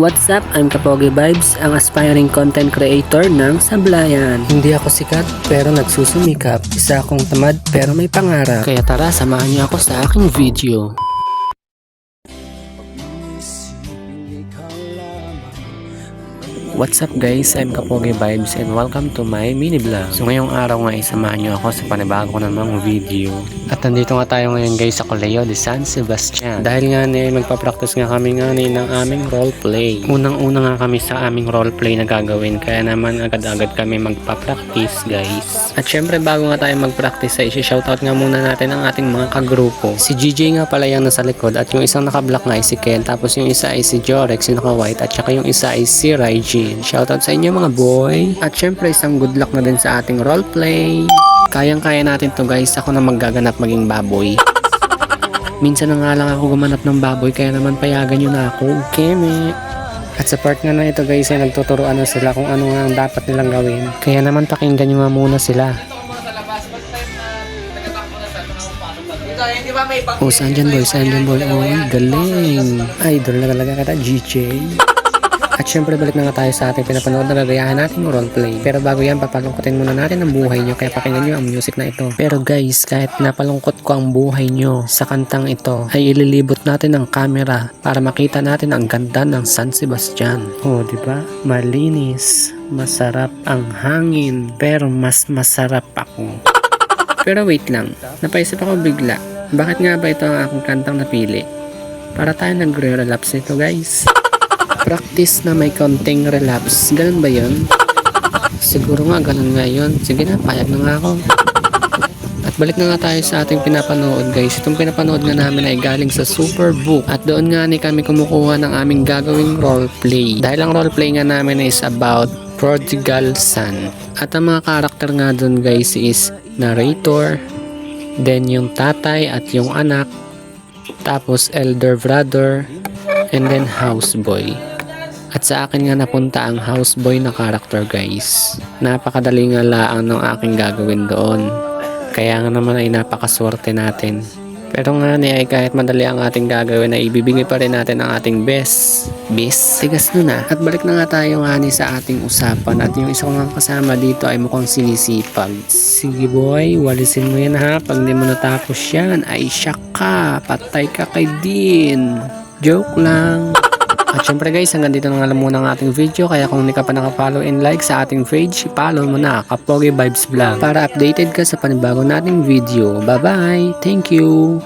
What's up? I'm Kapogi Vibes, ang aspiring content creator ng Sablayan. Hindi ako sikat pero nagsusumikap. Isa akong tamad pero may pangarap. Kaya tara, samahan niyo ako sa aking video. What's up guys? I'm Kapogi Vibes and welcome to my mini vlog. So ngayong araw nga isamahan niyo ako sa panibago namang video. At nandito nga tayo ngayon guys sa Colegio de San Sebastian. Dahil nga ni magpa-practice nga kami nga ni ng aming roleplay. Unang-una nga kami sa aming roleplay na gagawin kaya naman agad-agad kami magpa-practice guys. At syempre bago nga tayo mag-practice ay isi-shoutout nga muna natin ang ating mga kagrupo. Si GJ nga pala yung nasa likod at yung isang naka-black nga ay si Ken tapos yung isa ay si Jorex yung naka-white at saka yung isa ay si Raijin. Shoutout sa inyo mga boy. At syempre isang good luck na din sa ating roleplay. Kayang-kaya natin to guys. Ako na maggaganap maging baboy. Minsan na nga lang ako gumanap ng baboy kaya naman payagan nyo na ako. Keme. At sa part nga na ito guys ay nagtuturoan na sila kung ano nga ang dapat nilang gawin. Kaya naman pakinggan nyo nga muna sila. Oh, saan dyan boy? Saan dyan boy? Oh, galing. Idol na talaga kita, GJ. At syempre balik na nga tayo sa ating pinapanood na gagayahan natin ng roleplay. Pero bago yan, papalungkutin muna natin ang buhay nyo kaya pakinggan nyo ang music na ito. Pero guys, kahit napalungkot ko ang buhay nyo sa kantang ito, ay ililibot natin ang camera para makita natin ang ganda ng San Sebastian. Oh, di ba? Malinis, masarap ang hangin, pero mas masarap ako. Pero wait lang, napaisip ako bigla. Bakit nga ba ito ang aking kantang napili? Para tayo nagre-relapse nito guys. Practice na may konting relapse. Ganun ba yun? Siguro nga, ganun nga yun. Sige na, payag na nga ako. At balik na nga tayo sa ating pinapanood guys. Itong pinapanood nga namin ay galing sa Superbook. At doon nga ni kami kumukuha ng aming gagawing roleplay. Dahil ang roleplay nga namin is about Prodigal Son. At ang mga karakter nga doon guys is narrator, then yung tatay at yung anak, tapos elder brother, and then houseboy. At sa akin nga napunta ang houseboy na character guys. Napakadali nga laang ng aking gagawin doon. Kaya nga naman ay napakaswerte natin. Pero nga ni ay kahit madali ang ating gagawin ay ibibigay pa rin natin ang ating best. Best? Tigas nun ah. At balik na nga tayo nga ni sa ating usapan at yung isa ko nga kasama dito ay mukhang sinisipag. Sige boy, walisin mo yan ha. Pag di mo natapos yan ay siya ka. Patay ka kay Dean. Joke lang. At syempre guys, hanggang dito na nga muna ang ating video. Kaya kung hindi ka pa nakapollow and like sa ating page, follow mo na Kapogi Vibes Vlog para updated ka sa panibago nating video. Bye bye! Thank you!